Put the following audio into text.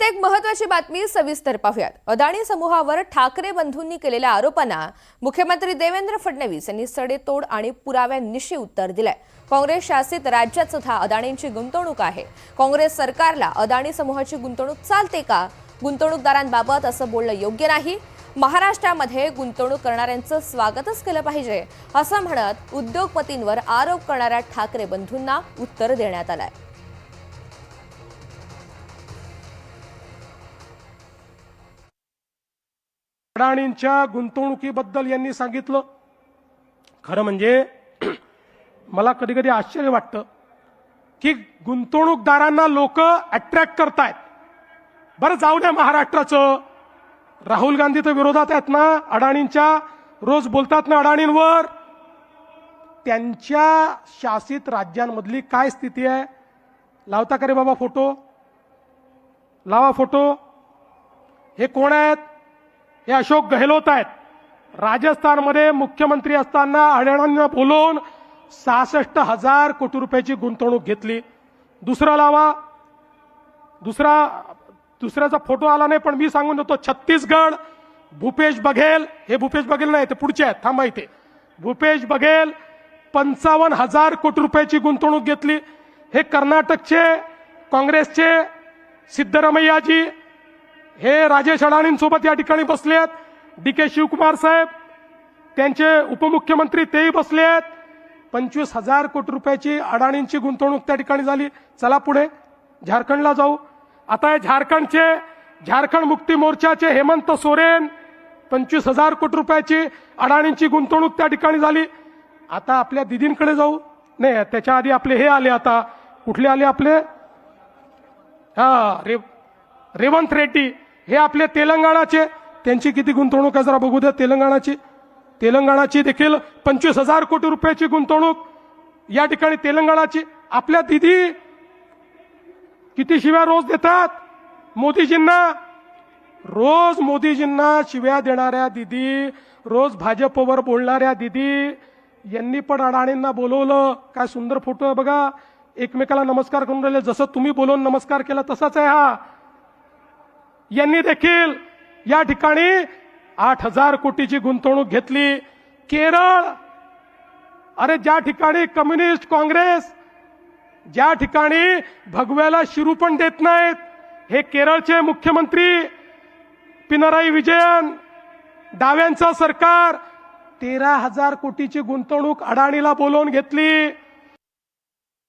आता एक महत्वाची बातमी सविस्तर पाहूयात. अदाणी समूहावर ठाकरे बंधूंनी केलेल्या आरोपांना मुख्यमंत्री देवेंद्र फडणवीस यांनी सडेतोड आणि पुराव्यांनिशी उत्तर दिलंय. काँग्रेस शासित राज्यात सुद्धा अदाणींची गुंतवणूक आहे. काँग्रेस सरकारला अदाणी समूहाची गुंतवणूक चालते का? गुंतवणूकदारांबाबत असं बोलणं योग्य नाही. महाराष्ट्रामध्ये गुंतवणूक करणाऱ्यांचं स्वागतच केलं पाहिजे असं म्हणत उद्योगपतींवर आरोप करणाऱ्या ठाकरे बंधूंना उत्तर देण्यात आलंय. अडाणींच्या गुंतवणुकीबद्दल यांनी सांगितलं. खरं म्हणजे मला कधी कधी आश्चर्य वाटतं की गुंतवणूकदारांना लोक अट्रॅक्ट करतायत. बरं जाऊ द्या महाराष्ट्राचं. राहुल गांधी तर विरोधात आहेत ना अडाणींच्या रोज बोलतात ना अडाणींवर. त्यांच्या शासित राज्यांमधली काय स्थिती आहे? लावता का रे बाबा फोटो? लावा फोटो. हे कोण आहेत? हे अशोक गहलोत आहेत. राजस्थानमध्ये मुख्यमंत्री असताना अडाण्यांना बोलवून सहासष्ट हजार कोटी रुपयाची गुंतवणूक घेतली. दुसरा लावा. दुसरा दुसऱ्याचा फोटो आला नाही पण मी सांगून देतो छत्तीसगड भूपेश बघेल. हे भूपेश बघेल नाही ते पुढचे आहेत थांबा इथे. भूपेश बघेल पंचावन्न हजार कोटी रुपयाची गुंतवणूक घेतली. हे कर्नाटकचे काँग्रेसचे सिद्धरमैयाजी हे राजेश अडाणींसोबत या ठिकाणी बसले आहेत. डी के शिवकुमार साहेब त्यांचे उपमुख्यमंत्री तेही बसले आहेत. पंचवीस हजार कोटी रुपयाची अडाणींची गुंतवणूक त्या ठिकाणी झाली. चला पुढे झारखंडला जाऊ. आता हे झारखंडचे झारखंड मुक्ती मोर्चाचे हेमंत सोरेन पंचवीस हजार कोटी रुपयाची अडाणींची गुंतवणूक त्या ठिकाणी झाली. आता आपल्या दिदींकडे जाऊ. नाही त्याच्या आधी आपले हे आले आता. कुठले आले आपले? हा रे रेवंत रेड्डी. हे आपले तेलंगणाचे. त्यांची किती गुंतवणूक आहे जरा बघू द्या तेलंगणाची. तेलंगणाची देखील पंचवीस हजार कोटी रुपयाची गुंतवणूक. या ठिकाणी तेलंगणाची आपल्या दिदी किती शिव्या रोज देतात? मोदीजींना. रोज मोदीजींना शिव्या देणाऱ्या दिदी रोज भाजपवर बोलणाऱ्या दिदी यांनी पण अडाणींना बोलवलं. काय सुंदर फोटो आहे बघा. एकमेकाला नमस्कार करून राहिले. जसं तुम्ही बोलवून नमस्कार केला तसाच आहे हा. यांनी देखील या ठिकाणी आठ हजार कोटीची गुंतवणूक घेतली. केरळ! अरे ज्या ठिकाणी कम्युनिस्ट काँग्रेस ज्या ठिकाणी भगव्याला शिरू पण देत नाहीत हे केरळचे मुख्यमंत्री पिनराई विजयन डाव्यांचं सरकार तेरा हजार कोटीची गुंतवणूक अडाणीला बोलवून घेतली.